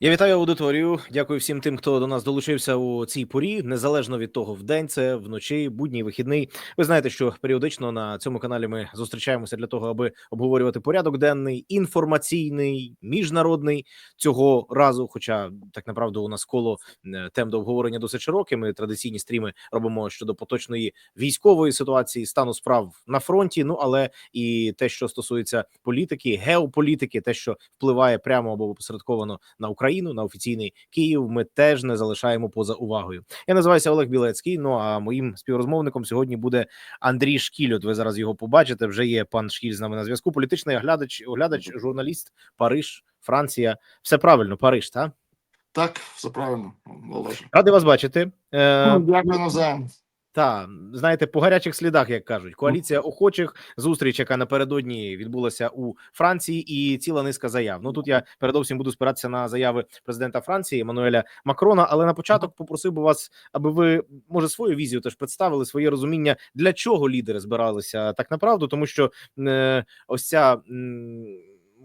Я вітаю аудиторію. Дякую всім тим, хто до нас долучився у цій порі, незалежно від того, вдень це вночі, будній вихідний. Ви знаєте, що періодично на цьому каналі ми зустрічаємося для того, аби обговорювати порядок денний, інформаційний, міжнародний цього разу. Хоча так направду у нас коло е, тем до обговорення досить широке. Ми традиційні стріми робимо щодо поточної військової ситуації, стану справ на фронті. Ну але і те, що стосується політики, геополітики, те, що впливає прямо або посередковано на Україну, на офіційний Київ, ми теж не залишаємо поза увагою. Я називаюся Олег Білецький. Ну а моїм співрозмовником сьогодні буде Андрій Шкільот. Ви зараз його побачите. Вже є пан Шкіль з нами на зв'язку. Політичний оглядач, оглядач, журналіст, Париж, Франція. Все правильно, Париж, так? Так, все правильно, Олеже. Радий вас бачити. Е, Дякую навзаєм. Та знаєте, по гарячих слідах, як кажуть, коаліція охочих зустріч, яка напередодні відбулася у Франції, і ціла низка заяв. Ну тут я передовсім буду спиратися на заяви президента Франції Еммануеля Макрона. Але на початок попросив би вас, аби ви може свою візію теж представили своє розуміння, для чого лідери збиралися так направду, тому що е, ось ця.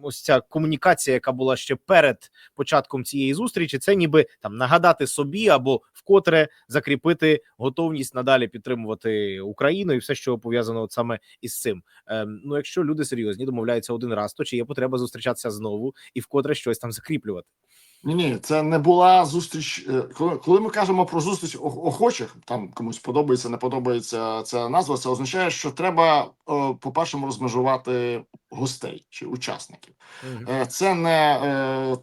Ось ця комунікація, яка була ще перед початком цієї зустрічі, це ніби там нагадати собі або вкотре закріпити готовність надалі підтримувати Україну і все, що пов'язано от саме із цим. Ем, ну, якщо люди серйозні домовляються один раз, то чи є потреба зустрічатися знову і вкотре щось там закріплювати? Ні, ні, це не була зустріч. е, Коли, коли ми кажемо про зустріч охочих, там комусь подобається, не подобається ця назва. Це означає, що треба, е, по-перше, розмежувати гостей чи учасників. Е, Це не е,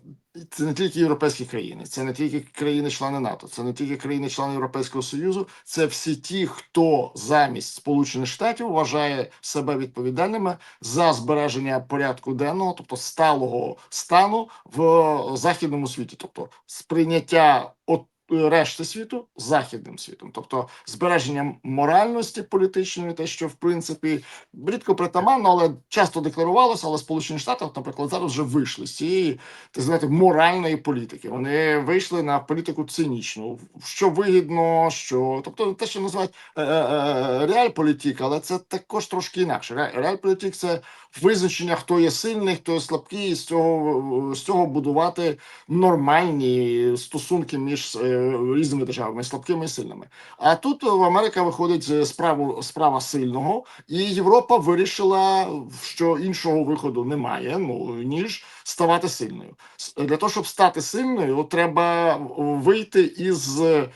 це не тільки європейські країни, це не тільки країни-члени НАТО, це не тільки країни-члени Європейського Союзу, це всі ті, хто замість Сполучених Штатів вважає себе відповідальними за збереження порядку денного, тобто сталого стану в західному світі, тобто сприйняття от решти світу західним світом, тобто збереження моральності політичної, те, що в принципі рідко притаманно, але часто декларувалося. Але Сполучені Штати, наприклад, зараз вже вийшли з цієї так знаєте, моральної політики. Вони вийшли на політику цинічну, що вигідно, що тобто те, що називають е, е, реальполітик, але це також трошки інакше. Ре- Реальполітик – це визначення, хто є сильний, хто є слабкий, і з цього з цього будувати нормальні стосунки між е, різними державами, слабкими і сильними. А тут в Америка виходить справу справа сильного, і Європа вирішила, що іншого виходу немає. Ну ніж ставати сильною. Для того, щоб стати сильною, треба вийти із е,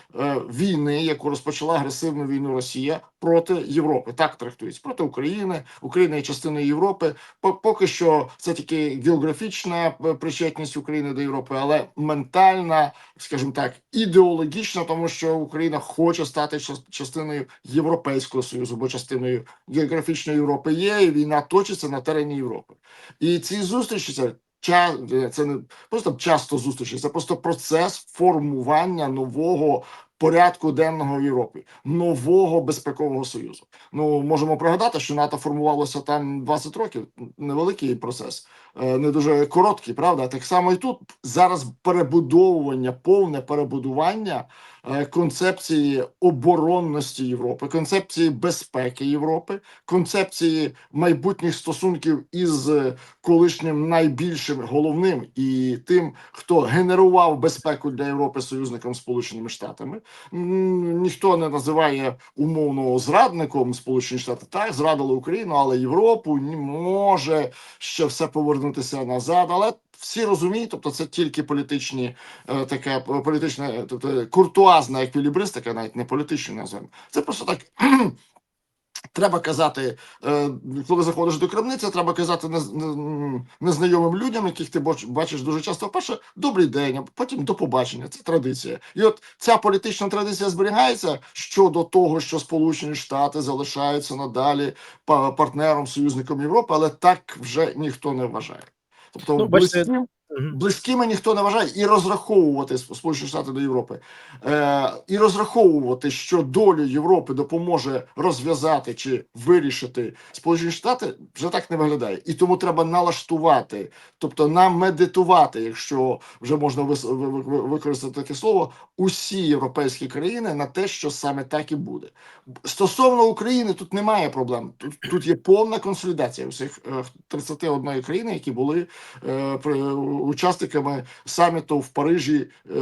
війни, яку розпочала агресивну війну Росія проти Європи. Так трактується проти України. Україна є частиною Європи. По- Поки що це тільки географічна е, причетність України до Європи, але ментальна, скажімо так, ідеологічна, тому що Україна хоче стати час- частиною Європейського союзу, бо частиною географічної Європи є, і війна точиться на терені Європи. І ці зустрічі це. Ча- Це не просто часто зустрічі, це просто процес формування нового порядку денного в Європі, нового безпекового союзу. Ну можемо пригадати, що НАТО формувалося там 20 років. Невеликий процес, е, не дуже короткий, правда. Так само і тут зараз перебудовування, повне перебудування е, концепції оборонності Європи, концепції безпеки Європи, концепції майбутніх стосунків із колишнім найбільшим головним і тим, хто генерував безпеку для Європи союзником Сполученими Штатами. Ніхто не називає умовно зрадником Сполучені Штати. Так зрадили Україну, але Європу може ще все повернутися назад. Але всі розуміють, тобто це тільки політичні, е, таке політична, е, тобто куртуазна еквілібристика, навіть не політична називаємо. Це просто так. Треба казати, е, коли заходиш до крамниці, треба казати нез- не- незнайомим людям, яких ти бачиш дуже часто. Перше, добрий день, а потім до побачення. Це традиція. І от ця політична традиція зберігається щодо того, що Сполучені Штати залишаються надалі партнером, союзником Європи, але так вже ніхто не вважає. Тобто, Ну, бачите. Близькими ніхто не вважає і розраховувати Сп- Сполучені Штати до Європи, е, і розраховувати, що долю Європи допоможе розв'язати чи вирішити Сполучені Штати, вже так не виглядає. І тому треба налаштувати, тобто намедитувати, якщо вже можна використати таке слово, усі європейські країни на те, що саме так і буде. Стосовно України, тут немає проблем. Тут, тут є повна консолідація усіх е, 31 країни, які були е, при, учасниками саміту в Парижі е,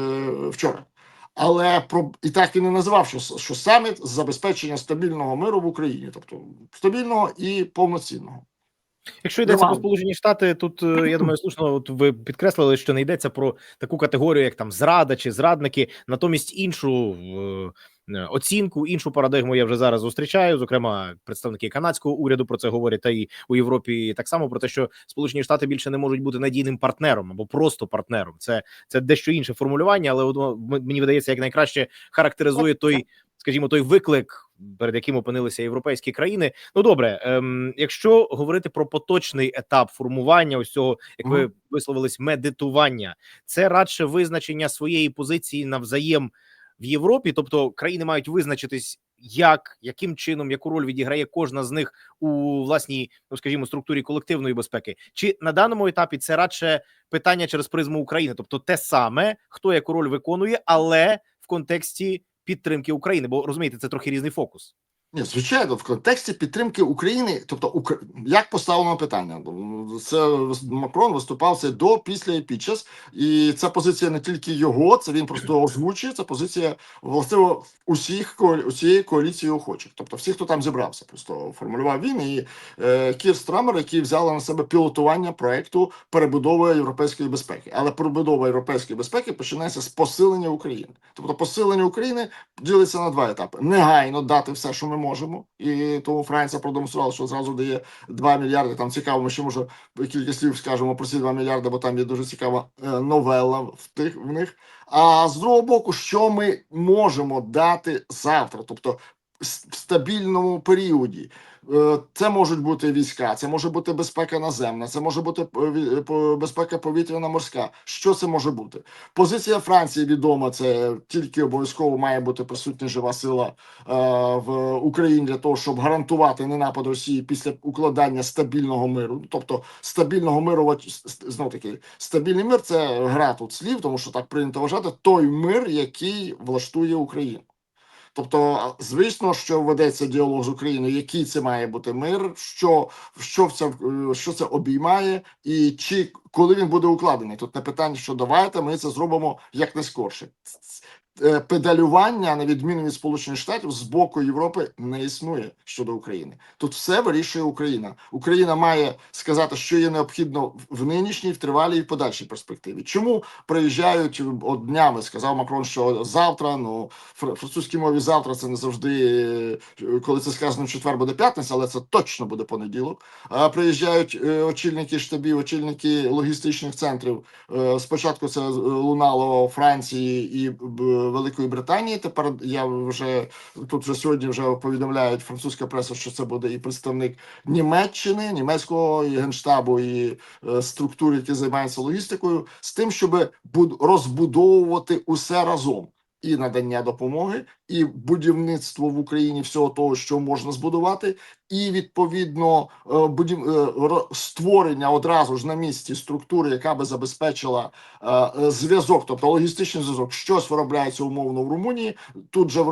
вчора. Але про і так і називав, що, що саміт з забезпечення стабільного миру в Україні, тобто стабільного і повноцінного. Якщо йдеться про Сполучені Штати, тут е, я думаю, слушно, от ви підкреслили, що не йдеться про таку категорію, як там зрада чи зрадники, натомість іншу е, оцінку, іншу парадигму я вже зараз зустрічаю. Зокрема, представники канадського уряду про це говорять, та і у Європі так само про те, що Сполучені Штати більше не можуть бути надійним партнером або просто партнером. Це це дещо інше формулювання, але мені видається, як найкраще характеризує той, скажімо, той виклик. Перед яким опинилися європейські країни, ну добре, ем, якщо говорити про поточний етап формування, ось цього, як ви висловились, медитування, це радше визначення своєї позиції навзаєм в Європі, тобто країни мають визначитись, як яким чином, яку роль відіграє кожна з них у власній, ну скажімо, структурі колективної безпеки, чи на даному етапі це радше питання через призму України, тобто те саме, хто яку роль виконує, але в контексті підтримки України, бо розумієте, це трохи різний фокус. Ні, звичайно, в контексті підтримки України, тобто Укра... як поставлено питання, це Макрон виступав це до, після і під час, і ця позиція не тільки його, це він просто озвучує. Це позиція властиво усіх усієї коаліції охочих. Тобто, всі, хто там зібрався, просто формулював він і е, Кір Страмер, які взяли на себе пілотування проекту перебудови європейської безпеки. Але перебудова європейської безпеки починається з посилення України. Тобто, посилення України ділиться на два етапи: негайно дати все, що ми можемо, і тому Франція продемонструвала, що зразу дає 2 мільярди. Там цікаво, ми ще може кілька слів скажемо про ці 2 мільярди, бо там є дуже цікава е, новела в тих в них. А з другого боку, що ми можемо дати завтра, тобто в стабільному періоді. Е, Це можуть бути війська, це може бути безпека наземна, це може бути е, безпека повітряна морська. Що це може бути? Позиція Франції відома. Це тільки обов'язково має бути присутня жива сила е, в Україні для того, щоб гарантувати ненапад Росії після укладання стабільного миру. Тобто стабільного миру знов таки стабільний мир це гра тут слів, тому що так прийнято вважати той мир, який влаштує Україну. Тобто, звісно, що ведеться діалог з Україною, який це має бути мир, що, що, це, е, що це обіймає, і чи коли він буде укладений. Тут не питання, що давайте ми це зробимо якнайскорше. Е, Педалювання, на відміну від Сполучених Штатів, з боку Європи не існує щодо України. Тут все вирішує Україна. Україна має сказати, що є необхідно в нинішній, в тривалій і подальшій перспективі. Чому приїжджають от днями? Сказав Макрон, що завтра, ну фр- французькій мові завтра це не завжди, е, коли це сказано в четвер буде п'ятниця, але це точно буде понеділок. А приїжджають е, очільники штабів, очільники логістичних центрів. Е, Спочатку це е, лунало Франції і Великої Британії. Тепер я вже тут вже сьогодні вже повідомляють французька преса, що це буде і представник Німеччини, німецького і генштабу і е, структур, які займаються логістикою, з тим, щоб буд- розбудовувати усе разом. І надання допомоги, і будівництво в Україні всього того, що можна збудувати, і відповідно е, будів... е, створення одразу ж на місці структури, яка би забезпечила е, зв'язок, тобто логістичний зв'язок. Щось виробляється умовно в Румунії, тут же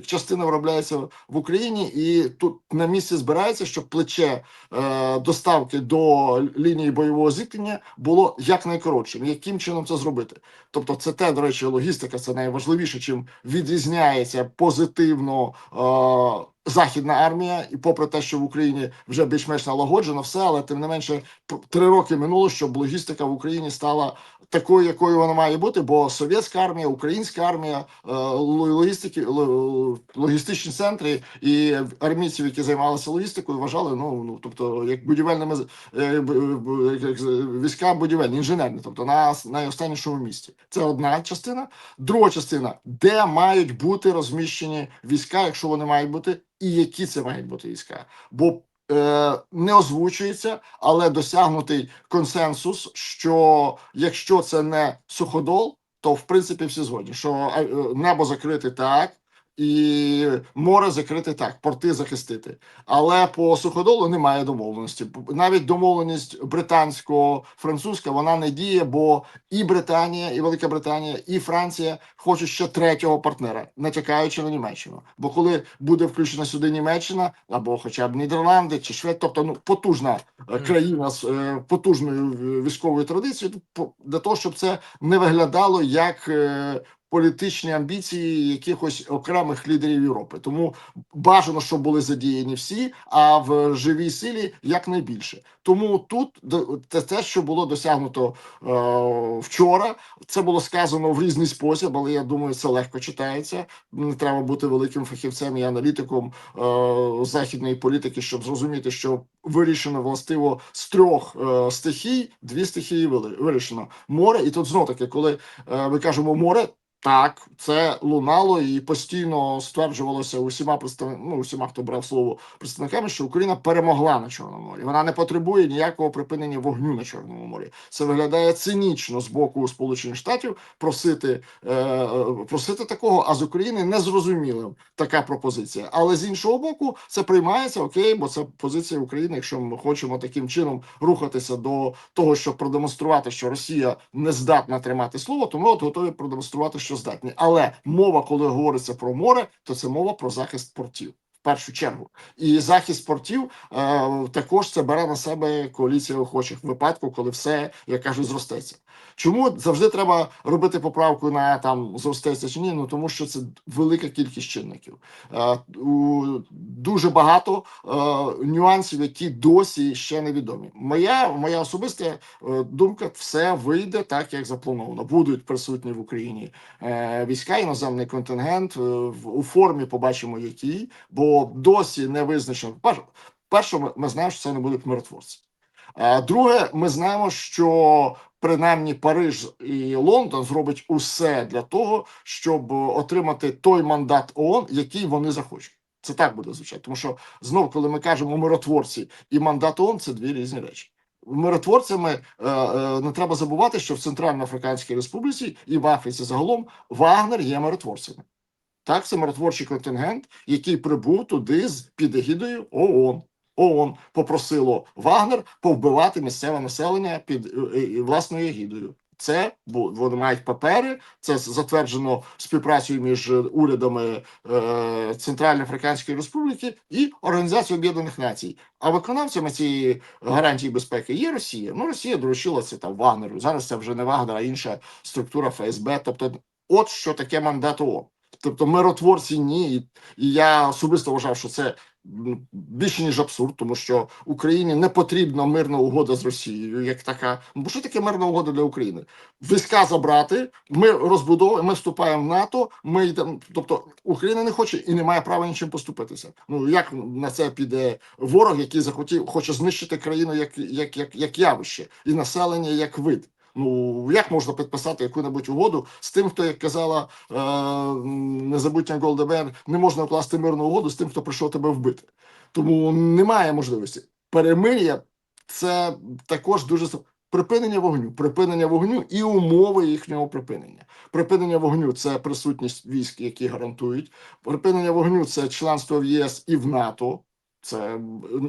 частина виробляється в Україні, і тут на місці збирається, щоб плече доставки до лінії бойового зіткнення було якнайкоротшим. Яким чином це зробити? Тобто, це те, до речі, логістика це найважливіше, чим відрізняється позитивно. Е, Західна армія, і попри те, що в Україні вже більш-менш налагоджено все, але тим не менше три роки минуло, щоб логістика в Україні стала такою, якою вона має бути. Бо совєтська армія, українська армія, е, логістики, логістичні центри і армійців, які займалися логістикою, вважали ну, ну тобто як будівельними е, б- як війська будівельні, інженерні, тобто на найостаннішому місці. Це одна частина. Друга частина, де мають бути розміщені війська, якщо вони мають бути, і які це мають бути війська. Бо е, не озвучується, але досягнутий консенсус, що якщо це не суходол, то в принципі всі згодні, що е, небо закрите так. І море закрити так, порти захистити. Але по суходолу немає домовленості. Навіть домовленість британсько-французька вона не діє, бо і Британія, і Велика Британія, і Франція хочуть ще третього партнера, натякаючи на Німеччину. Бо коли буде включена сюди Німеччина або хоча б Нідерланди чи Швед, тобто ну потужна е, країна з е, потужною е, військовою традицією, для того, щоб це не виглядало як. Політичні амбіції якихось окремих лідерів Європи, тому бажано, щоб були задіяні всі, а в живій силі якнайбільше. Тому тут до- те, що було досягнуто е, вчора, це було сказано в різний спосіб, але я думаю, це легко читається. Не треба бути великим фахівцем і аналітиком е, західної політики, щоб зрозуміти, що вирішено властиво з трьох е, стихій, дві стихії вирішено море. І тут знов таки, коли е, ми кажемо море. Так, це лунало і постійно стверджувалося усіма представ... ну, усіма, хто брав слово представниками, що Україна перемогла на Чорному морі. Вона не потребує ніякого припинення вогню на Чорному морі. Це виглядає цинічно з боку Сполучених Штатів просити, е, е, просити такого, а з України не зрозумілим така пропозиція. Але з іншого боку, це приймається окей, бо це позиція України. Якщо ми хочемо таким чином рухатися до того, щоб продемонструвати, що Росія не здатна тримати слово, то ми от готові продемонструвати, що здатні. Але мова, коли говориться про море, то це мова про захист портів. В першу чергу, і захист портів е, також це бере на себе коаліція охочих в випадку, коли все, як кажуть, зростеться. Чому завжди треба робити поправку на там зростеться чи ні? Ну тому що це велика кількість чинників. Е, дуже багато е, нюансів, які досі ще невідомі. Моя моя особиста е, думка, все вийде так, як заплановано. Будуть присутні в Україні е, війська, іноземний контингент е, у формі. Побачимо, який, бо досі не визначено. Перше, ми знаємо, що це не будуть миротворці. А друге, ми знаємо, що принаймні Париж і Лондон зробить усе для того, щоб отримати той мандат ООН, який вони захочуть. Це так буде звучати, тому що знов, коли ми кажемо миротворці і мандат ООН, це дві різні речі. Миротворцями е, е, не треба забувати, що в Центральноафриканській Республіці і в Африці загалом Вагнер є миротворцями. Так, це миротворчий контингент, який прибув туди з під егідою ООН. ООН попросило Вагнер повбивати місцеве населення під е, е, власною егідою. Це бо вони мають папери. Це затверджено співпрацею між урядами е, Центральноафриканської Республіки і Організацією Об'єднаних Націй. А виконавцями цієї гарантії безпеки є Росія. Ну Росія доручила це там Вагнеру. Зараз це вже не Вагнер, а інша структура ФСБ. Тобто, от що таке мандат ООН. Тобто миротворці ні, і, я особисто вважав, що це більше ніж абсурд, тому що Україні не потрібна мирна угода з Росією, як така. Ну, Бо що таке мирна угода для України? Війська забрати, ми розбудовуємо, ми вступаємо в НАТО. Ми йдемо. Тобто Україна не хоче і не має права нічим поступитися. Ну як на це піде ворог, який захотів, хоче знищити країну як, як, як, як явище, і населення як вид. Ну як можна підписати яку-небудь угоду з тим, хто як казала е, незабутня Голдебер, не можна укласти мирну угоду з тим, хто прийшов тебе вбити. Тому немає можливості. Перемир'я це також дуже припинення вогню, припинення вогню і умови їхнього припинення. Припинення вогню це присутність військ, які гарантують. Припинення вогню це членство в ЄС і в НАТО. Це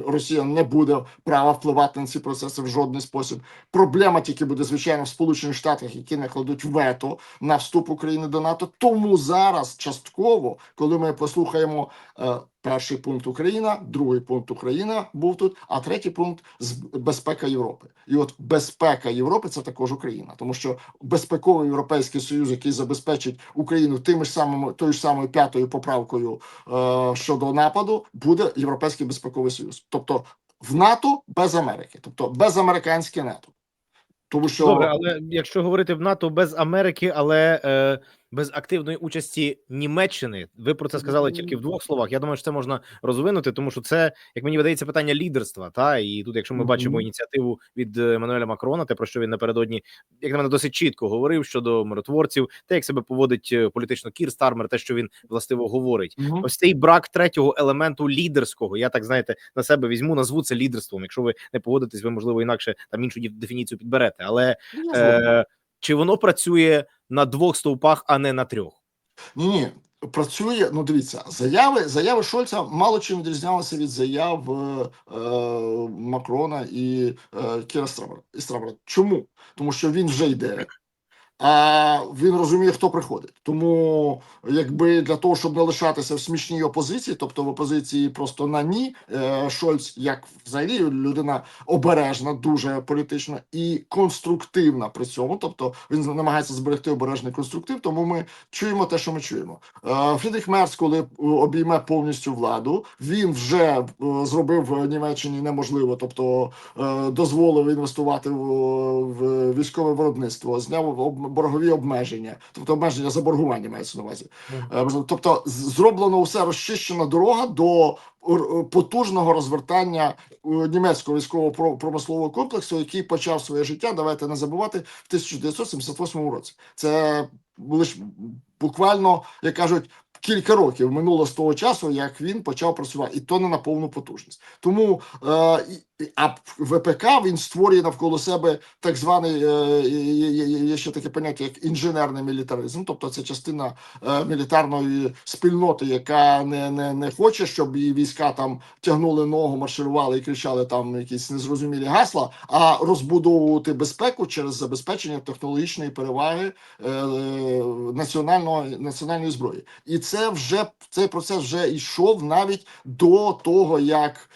Росія не буде права впливати на ці процеси в жодний спосіб. Проблема тільки буде звичайно в Сполучених Штатах, які накладуть вето на вступ України до НАТО. Тому зараз частково, коли ми послухаємо е, перший пункт Україна, другий пункт Україна був тут, а третій пункт безпека Європи. І от безпека Європи це також Україна, тому що безпековий європейський союз, який забезпечить Україну тими ж самими тою ж самою п'ятою поправкою е, щодо нападу, буде європейський безпековий союз, тобто в НАТО без Америки, тобто безамериканське НАТО. Тому що Добре, але якщо говорити в НАТО без Америки, але е, без активної участі Німеччини, ви про це сказали тільки в двох словах. Я думаю, що це можна розвинути, тому що це, як мені видається, питання лідерства. Та і тут, якщо ми бачимо ініціативу від е, Еммануеля Макрона, те про що він напередодні, як на мене, досить чітко говорив щодо миротворців, те, як себе поводить е, політично Кір Стармер, те, що він властиво говорить. Ось цей брак третього елементу лідерського. Я так знаєте на себе візьму, назву це лідерством. Якщо ви не погодитесь, ви можливо інакше там іншу дефініцію підберете. Але е, чи воно працює на двох стовпах, а не на трьох? Ні, ні. працює. Ну, дивіться, заяви заяви Шольца мало чим відрізнялися від заяв е, е, Макрона і е, Кіра Страбера. і Страбера. Чому? Тому що він вже йде. А він розуміє, хто приходить. Тому, якби для того, щоб не лишатися в смішній опозиції, тобто в опозиції просто на ні, е, Шольц, як взагалі людина обережна, дуже політична і конструктивна при цьому. Тобто він намагається зберегти обережний конструктив. Тому ми чуємо те, що ми чуємо. Е, Фрідріх Мерц, коли е, обійме повністю владу, він вже зробив в Німеччині неможливо, тобто дозволив інвестувати в, військове виробництво, зняв боргові обмеження, тобто обмеження заборгування мається на увазі. Е, Тобто зроблено усе розчищена дорога до потужного розвертання е, німецького військового про- промислового комплексу, який почав своє життя. Давайте не забувати в 1978 році. Це лише буквально, як кажуть. Кілька років минуло з того часу, як він почав працювати, і то не на повну потужність. Тому е, а ВПК він створює навколо себе так званий е, є, ще таке поняття, як інженерний мілітаризм. Тобто це частина е, мілітарної спільноти, яка не, не, не хоче, щоб її війська там тягнули ногу, марширували і кричали там якісь незрозумілі гасла, а розбудовувати безпеку через забезпечення технологічної переваги е, національного національної зброї. І це вже цей процес вже йшов навіть до того, як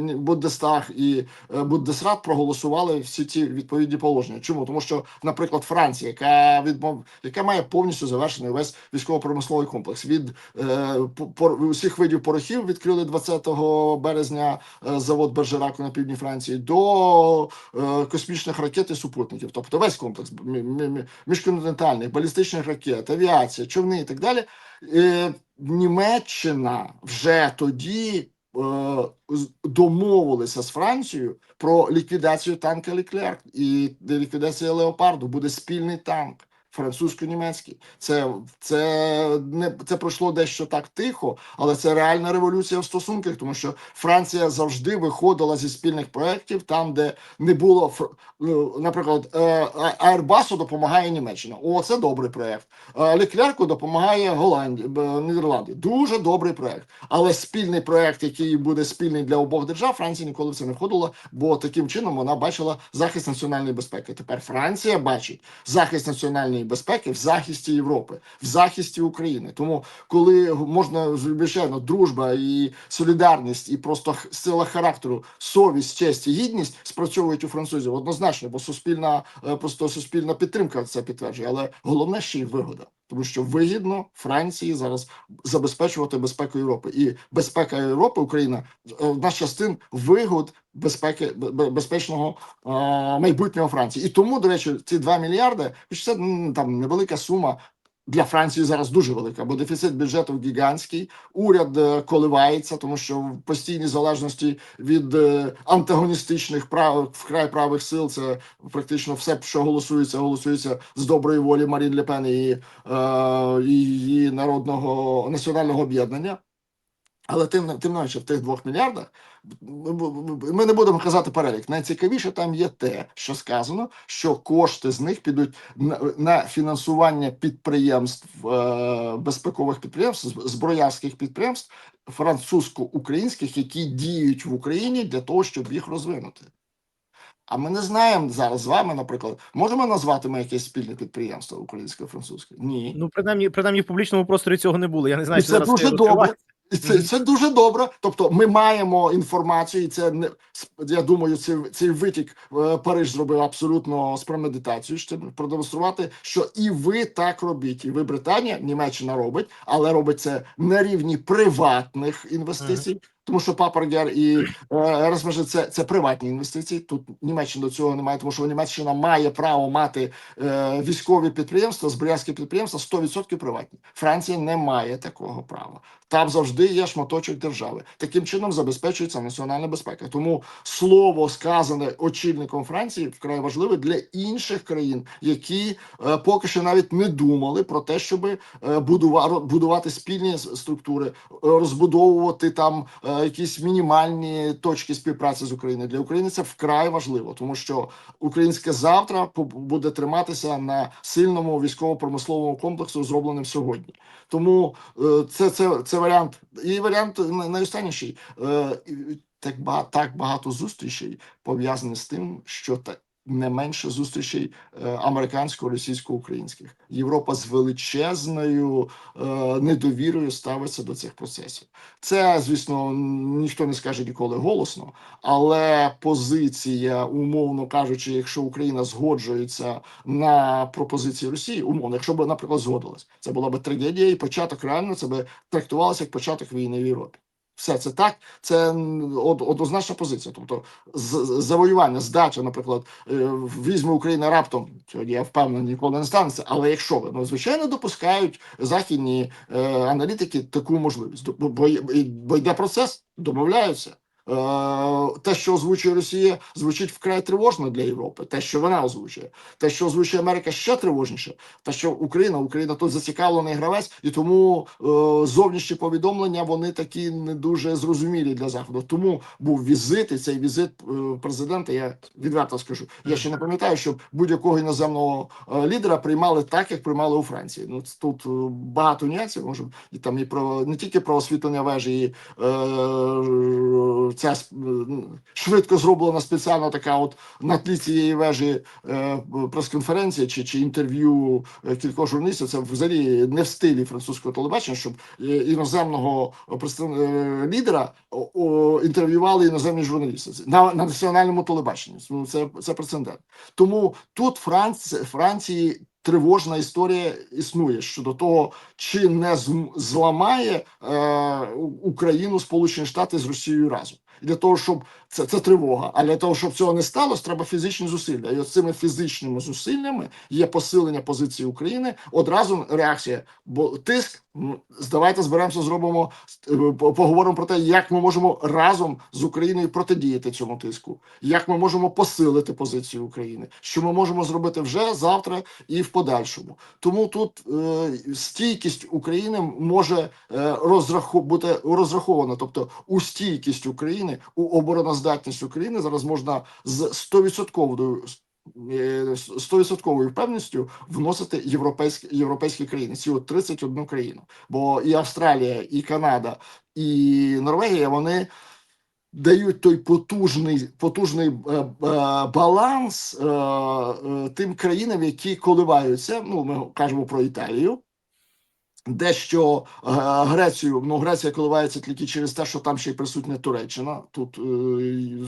Бундестаг і е, Бундесрат проголосували всі ці відповідні положення. Чому? Тому що, наприклад, Франція, яка відмов, яка має повністю завершений весь військово-промисловий комплекс від е, по- усіх видів порохів, відкрили 20 березня е, завод Бержераку на півдні Франції до е, космічних ракет і супутників, тобто весь комплекс мі- мі- мі- міжконтинентальних балістичних ракет, авіація, човни і так далі. Е, Німеччина вже тоді домовилися з Францією про ліквідацію танка Леклерк і ліквідація Леопарду буде спільний танк. Французько-німецький, це це не це пройшло дещо так тихо, але це реальна революція в стосунках, тому що Франція завжди виходила зі спільних проєктів там, де не було ну, наприклад, е, Аербасу допомагає Німеччина. О, це добрий проєкт. Е, Леклерку допомагає Голландія, Нідерланди. Дуже добрий проєкт. Але спільний проєкт, який буде спільний для обох держав, Франція ніколи в це не входила, бо таким чином вона бачила захист національної безпеки. Тепер Франція бачить захист національної безпеки в захисті Європи, в захисті України. Тому, коли можна звичайно, дружба і солідарність, і просто сила характеру, совість, честь і гідність спрацьовують у французів однозначно, бо суспільна е, просто суспільна підтримка це підтверджує. Але головне ще й вигода. Тому що вигідно Франції зараз забезпечувати безпеку Європи, і безпека Європи, Україна е, одна з частин вигод безпеки бе- бе- безпечного е, майбутнього Франції. І тому, до речі, ці 2 мільярди, хоч це там невелика сума. Для Франції зараз дуже велика, бо дефіцит бюджету гігантський. Уряд е, коливається, тому що в постійній залежності від е, антагоністичних прав вкрай правих сил це практично все, що голосується, голосується з доброї волі Марін Лепен е, і її народного національного об'єднання. Але тим, тим менше, в тих двох мільярдах ми не будемо казати перелік. Найцікавіше там є те, що сказано, що кошти з них підуть на, на фінансування підприємств, е, безпекових підприємств, зброярських підприємств, французько-українських, які діють в Україні для того, щоб їх розвинути. А ми не знаємо зараз з вами, наприклад, можемо назвати ми якесь спільне підприємство українсько-французьке? Ні. Ну, принаймні, принаймні в публічному просторі цього не було. Я не знаю, І це зараз дуже добре. Це, це дуже добре. Тобто, ми маємо інформацію, і це не я думаю, цей, цей витік е, Париж зробив абсолютно з премедитацією, щоб продемонструвати, що і ви так робіть. І ви Британія, Німеччина робить, але робить це на рівні приватних інвестицій. Тому що Папергер і е, Ерасмежи це, це приватні інвестиції. Тут Німеччина до цього немає, тому що Німеччина має право мати е, військові підприємства, зброярські підприємства 100% приватні. Франція не має такого права. Там завжди є шматочок держави. Таким чином забезпечується національна безпека. Тому слово сказане очільником Франції вкрай важливе для інших країн, які е, поки що навіть не думали про те, щоб будувати спільні структури, розбудовувати там якісь мінімальні точки співпраці з Україною. Для України це вкрай важливо, тому що українське завтра буде триматися на сильному військово-промисловому комплексу, зробленим сьогодні. Тому е, це, це, це варіант. І варіант найостанніший. Е, Так багато, так багато зустрічей пов'язані з тим, що та не менше зустрічей е, американсько-російсько-українських. Європа з величезною е, недовірою ставиться до цих процесів. Це, звісно, ніхто не скаже ніколи голосно, але позиція, умовно кажучи, якщо Україна згоджується на пропозиції Росії, умовно, якщо б, наприклад, згодилась, це була б трагедія, і початок реально це би трактувалося як початок війни в Європі. Все це так, це од- однозначна позиція. Тобто, з- завоювання, здача, наприклад, е, візьме Україна раптом. Сьогодні я впевнений, ніколи не станеться. Але якщо ви ну звичайно допускають західні е, аналітики таку можливість, бо, бо, бо йде процес, домовляються. Е, те, що озвучує Росія, звучить вкрай тривожно для Європи. Те, що вона озвучує, те, що озвучує Америка, ще тривожніше. Те, що Україна, Україна тут зацікавлений гравець, і тому е, зовнішні повідомлення вони такі не дуже зрозумілі для заходу. Тому був візит, і цей візит е, президента. Я відверто скажу. Я ще не пам'ятаю, щоб будь-якого іноземного е, лідера приймали так, як приймали у Франції. Ну тут багато нюансів. Може і там і про не тільки про освітлення вежі, і е, ця е, швидко зроблена спеціально така, от на тлі цієї вежі е, прес-конференція чи, чи інтерв'ю е, кількох журналістів. Це взагалі не в стилі французького телебачення, щоб іноземного лідера інтерв'ювали іноземні журналісти на, на національному телебаченні. Ну, Це, це прецедент. Тому тут Франція, Франції тривожна історія існує щодо того, чи не зламає е, Україну Сполучені Штати з Росією разом. Для того, щоб це, це тривога, а для того, щоб цього не сталося, треба фізичні зусилля. І от цими фізичними зусиллями є посилення позиції України. Одразу реакція, бо тиск. Давайте зберемося, зробимо е, поговоримо про те, як ми можемо разом з Україною протидіяти цьому тиску, як ми можемо посилити позицію України, що ми можемо зробити вже завтра і в подальшому. Тому тут е, стійкість України може е, розраху, бути розрахована. Тобто, у стійкість України, у обороноздатність України зараз можна з 100% е, 100% впевненістю вносити європейські європейські країни, от 31 країну. Бо і Австралія, і Канада, і Норвегія вони дають той потужний, потужний е, е, баланс е, е, тим країнам, які коливаються. Ну, ми кажемо про Італію. Дещо е, Грецію, ну Греція коливається тільки через те, що там ще й присутня Туреччина. Тут е,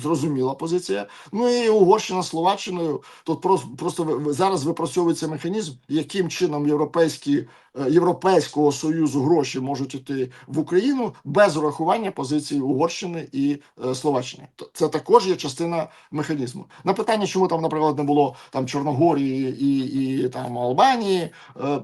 зрозуміла позиція. Ну і Угорщина Словаччиною. Тут просто, просто зараз випрацьовується механізм, яким чином європейські е, Європейського союзу гроші можуть іти в Україну без урахування позиції Угорщини і е, Словаччини. Це також є частина механізму. На питання, чому там, наприклад, не було там Чорногорії і, і там Албанії. е,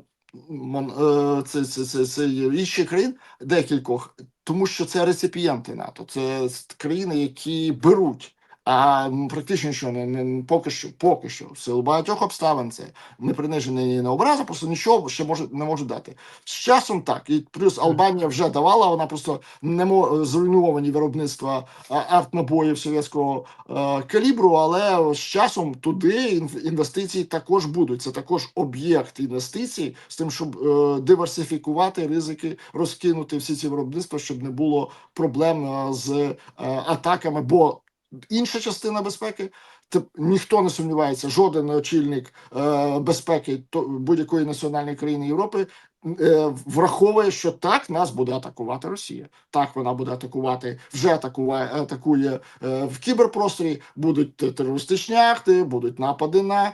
це, це, це, це є інші країн декількох, тому що це реципієнти НАТО, це країни, які беруть. А практично що не, не поки що, поки що, в силу багатьох обставин це не принижений не образа, просто нічого ще може не можуть дати. З часом так, і плюс Албанія вже давала, вона просто не мо зруйновані виробництва артнабоїв совєтського е, калібру, але з часом туди інвестиції також будуть. Це також об'єкт інвестицій з тим, щоб е, диверсифікувати ризики, розкинути всі ці виробництва, щоб не було проблем е, з е, атаками. Бо інша частина безпеки. Ніхто не сумнівається, жоден очільник е, безпеки будь-якої національної країни Європи враховує, що так нас буде атакувати Росія. Так вона буде атакувати, вже атакуває атакує е, в кіберпросторі. Будуть те- терористичні акти, будуть напади на е,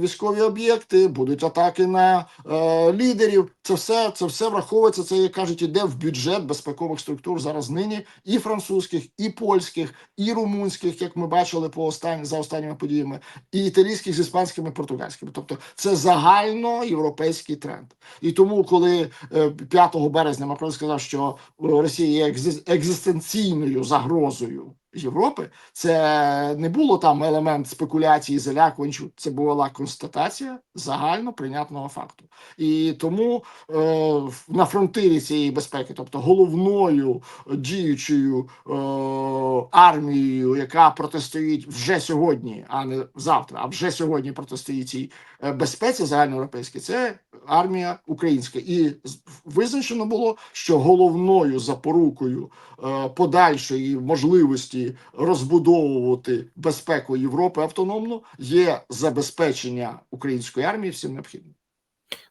військові об'єкти, будуть атаки на е, лідерів. Це все це все враховується. Це як кажуть, іде в бюджет безпекових структур зараз нині і французьких, і польських, і румунських, як ми бачили по останні за останніми подіями, і італійських з іспанськими, португальськими. Тобто це загальноєвропейський тренд. І тому, коли е, 5 березня Макрон сказав, що е, Росія є екзис- екзистенційною загрозою Європи, це не було там елемент спекуляції, залякувань. Це була констатація загально прийнятного факту. І тому е, на фронтирі цієї безпеки, тобто головною діючою е, армією, яка протистоїть вже сьогодні, а не завтра, а вже сьогодні протистоїть цій е, безпеці загальноєвропейській, це армія українська. І визначено було, що головною запорукою е, подальшої можливості розбудовувати безпеку Європи автономно є забезпечення української армії всім необхідним.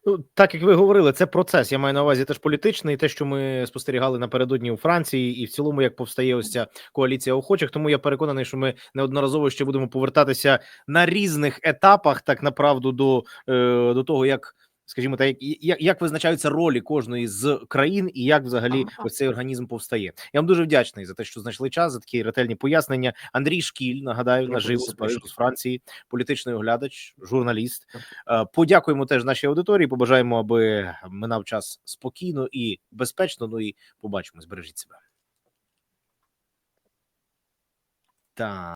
Ну, так як ви говорили, це процес. Я маю на увазі теж політичний, те, що ми спостерігали напередодні у Франції, і в цілому, як повстає ось ця коаліція охочих. Тому я переконаний, що ми неодноразово ще будемо повертатися на різних етапах, так направду до, е, до того, як. Скажімо так, як, як, як визначаються ролі кожної з країн, і як взагалі Ага. ось цей організм повстає. Я вам дуже вдячний за те, що знайшли час за такі ретельні пояснення. Андрій Шкіль нагадаю наживо з Парижу з. Франції, політичний оглядач, журналіст. Е, Подякуємо теж нашій аудиторії. Побажаємо, аби минав час спокійно і безпечно. Ну і побачимось. Бережіть себе. Так.